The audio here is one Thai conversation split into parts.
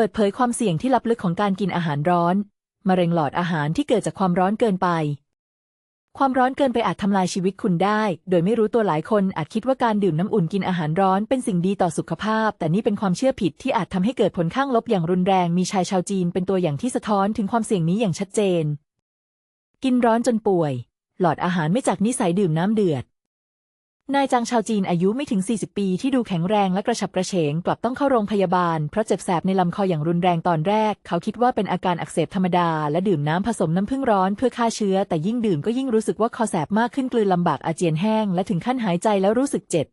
เปิดเผยความเสี่ยงที่ลับลึกของการกินอาหารร้อน มะเร็งหลอดอาหารที่เกิดจากความร้อนเกินไป ความร้อนเกินไปอาจทำลายชีวิตคุณได้ โดยไม่รู้ตัวหลายคนอาจคิดว่าการดื่มน้ำอุ่นกินอาหารร้อนเป็นสิ่งดีต่อสุขภาพ แต่นี่เป็นความเชื่อผิดที่อาจทำให้เกิดผลข้างลบอย่างรุนแรง มีชายชาวจีนเป็นตัวอย่างที่สะท้อนถึงความเสี่ยงนี้อย่างชัดเจน กินร้อนจนป่วย หลอดอาหารไม่จากนิสัยดื่มน้ำเดือด นายจางชาวจีนอายุไม่ถึง 40 ปีที่ดูแข็งแรงและกระฉับกระเฉงกลับต้องเข้าโรงพยาบาล เพราะเจ็บแสบในลำคออย่างรุนแรงตอนแรก เขาคิดว่าเป็นอาการอักเสบธรรมดา และดื่มน้ำผสมน้ำผึ้งร้อนเพื่อฆ่าเชื้อ แต่ยิ่งดื่มก็ยิ่งรู้สึกว่าคอแสบมากขึ้นกลืนลำบากอาเจียนแห้ง และถึงขั้นหายใจแล้วรู้สึกเจ็บ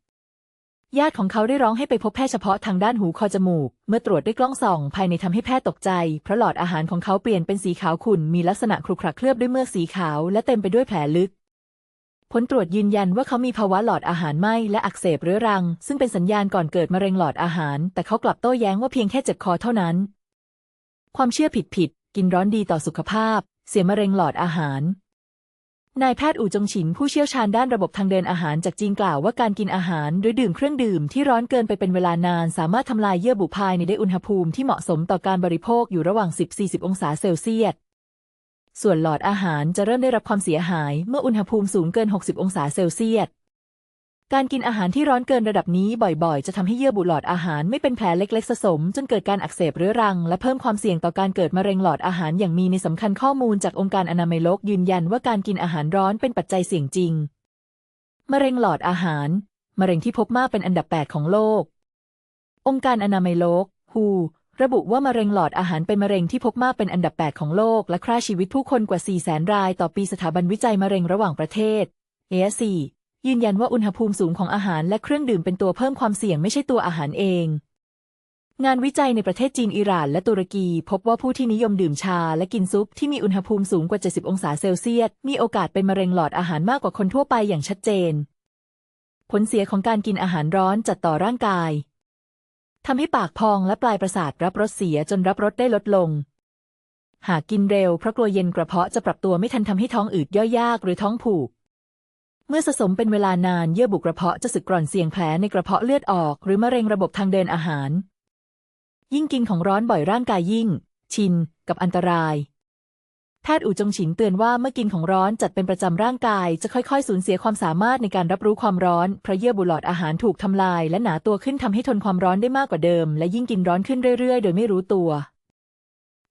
ญาติของเขาได้ร้องให้ไปพบแพทย์เฉพาะทางด้านหูคอจมูก เมื่อตรวจด้วยกล้องส่อง ภายในทำให้แพทย์ตกใจ เพราะหลอดอาหารของเขาเปลี่ยนเป็นสีขาวขุ่นมีลักษณะครุขระเคลือบด้วยเมือกสีขาวและเต็มไปด้วยแผลลึก ผลตรวจยืนยันว่าเขามีภาวะหลอดอาหารไหม้และอักเสบเรื้อรัง ซึ่งเป็นสัญญาณก่อนเกิดมะเร็งหลอดอาหาร แต่เขากลับโต้แย้งว่าเพียงแค่เจ็บคอเท่านั้น ความเชื่อผิดๆกินร้อนดีต่อสุขภาพ เสียมะเร็งหลอดอาหารนายแพทย์อู่จงฉินผู้เชี่ยวชาญด้านระบบทางเดินอาหารจากจีนกล่าวว่าการกินอาหารหรือดื่มเครื่องดื่มที่ร้อนเกินไปเป็นเวลานาน สามารถทำลายเยื่อบุภายในได้อุณหภูมิที่เหมาะสมต่อการบริโภคอยู่ระหว่าง 10-40 องศาเซลเซียส ส่วนหลอดอาหารจะเริ่มได้รับความเสียหายเมื่ออุณหภูมิสูงเกิน 60 องศาเซลเซียส การกินอาหารที่ร้อนเกินระดับนี้บ่อยๆ จะทำให้เยื่อบุหลอดอาหารไม่เป็นแผลเล็กๆสะสม จนเกิดการอักเสบเรื้อรัง และเพิ่มความเสี่ยงต่อการเกิดมะเร็งหลอดอาหารอย่างมีในสำคัญข้อมูลจากองค์การอนามัยโลกยืนยันว่าการกินอาหารร้อนเป็นปัจจัยเสี่ยงจริง มะเร็งหลอดอาหาร มะเร็งที่พบมากเป็นอันดับ 8 ของโลก องค์การอนามัยโลก WHO ระบุว่ามะเร็งหลอดอาหารเป็นมะเร็งที่พบมากเป็นอันดับ 8 ของโลก และฆ่าชีวิตผู้คนกว่า 4 0 0แสนรายต่อปีสถาบันวิจัยมะเร็งระหว่างประเทศ ASC ยืนยันว่าอุณหภูมิสูงของอาหารและเครื่องดื่มเป็นตัวเพิ่มความเสี่ยงไม่ใช่ตัวอาหารเอง งานวิจัยในประเทศจีนอิหร่าน และตุรกี พบว่าผู้ที่นิยมดื่มชาและกินซุปที่มีอุณหภูมิสูงกว่า 70 องศาเซลเซียส มีโอกาสเป็นมะเร็งหลอดอาหารมากกว่าคนทั่วไปอย่างชัดเจน ผลเสียของการกินอาหารร้อนจัดต่อร่างกาย ทำให้ปากพองและปลายประสาทรับรสเสียจนรับรสได้ลดลง หากกินเร็วเพราะกลัวเย็นกระเพาะจะปรับตัวไม่ทันทำให้ท้องอืดย่อยยากหรือท้องผูก เมื่อสะสมเป็นเวลานานเยื่อบุกระเพาะจะสึกกร่อนเสี่ยงแผลในกระเพาะเลือดออก หรือมะเร็งระบบทางเดินอาหาร ยิ่งกินของร้อนบ่อยร่างกายยิ่ง ชินกับอันตราย แพทย์อู่จงฉินเตือนว่าเมื่อกินของร้อนจัดเป็นประจำร่างกาย จะค่อยๆ สูญเสียความสามารถในการรับรู้ความร้อน เพราะเยื่อบุหลอดอาหารถูกทำลาย และหนาตัวขึ้นทำให้ทนความร้อนได้มากกว่าเดิม และยิ่งกินร้อนขึ้นเรื่อยๆ โดยไม่รู้ตัว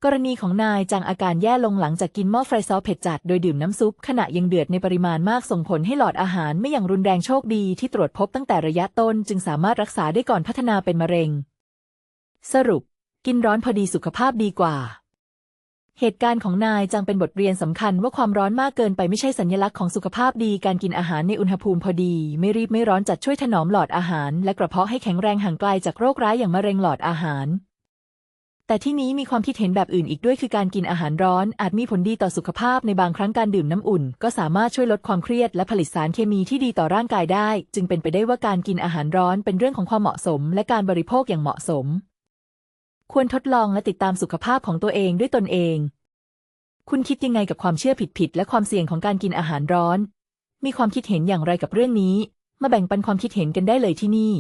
กรณีของนายจางอาการแย่ลงหลังจากกินหม้อไฟซอสเผ็ดจัดโดยดื่มน้ำซุป ขณะยังเดือดในปริมาณมากส่งผลให้หลอดอาหารไม่อย่างรุนแรงโชคดีที่ตรวจพบตั้งแต่ระยะต้น จึงสามารถรักษาได้ก่อนพัฒนาเป็นมะเร็ง สรุป กินร้อนพอดีสุขภาพดีกว่า เหตุการณ์ของนายจางเป็นบทเรียนสำคัญว่าความร้อนมากเกินไปไม่ใช่สัญลักษณ์ของสุขภาพดี การกินอาหารในอุณหภูมิพอดี ไม่รีบไม่ร้อนจัดช่วยถนอมหลอดอาหาร และกระเพาะให้แข็งแรงห่างไกลจากโรคร้ายอย่างมะเร็งหลอดอาหาร แต่ที่นี้มีความคิดเห็นแบบอื่นอีกด้วยคือการกินอาหารร้อน อาจมีผลดีต่อสุขภาพในบางครั้งการดื่มน้ำอุ่น ก็สามารถช่วยลดความเครียดและผลิตสารเคมีที่ดีต่อร่างกายได้ จึงเป็นไปได้ว่าการกินอาหารร้อนเป็นเรื่องของความเหมาะสม และการบริโภคอย่างเหมาะสม ควรทดลองและติดตามสุขภาพของตัวเองด้วยตนเอง คุณคิดยังไงกับความเชื่อผิดๆและความเสี่ยงของการกินอาหารร้อน มีความคิดเห็นอย่างไรกับเรื่องนี้ มาแบ่งปันความคิดเห็นกันได้เลยที่นี่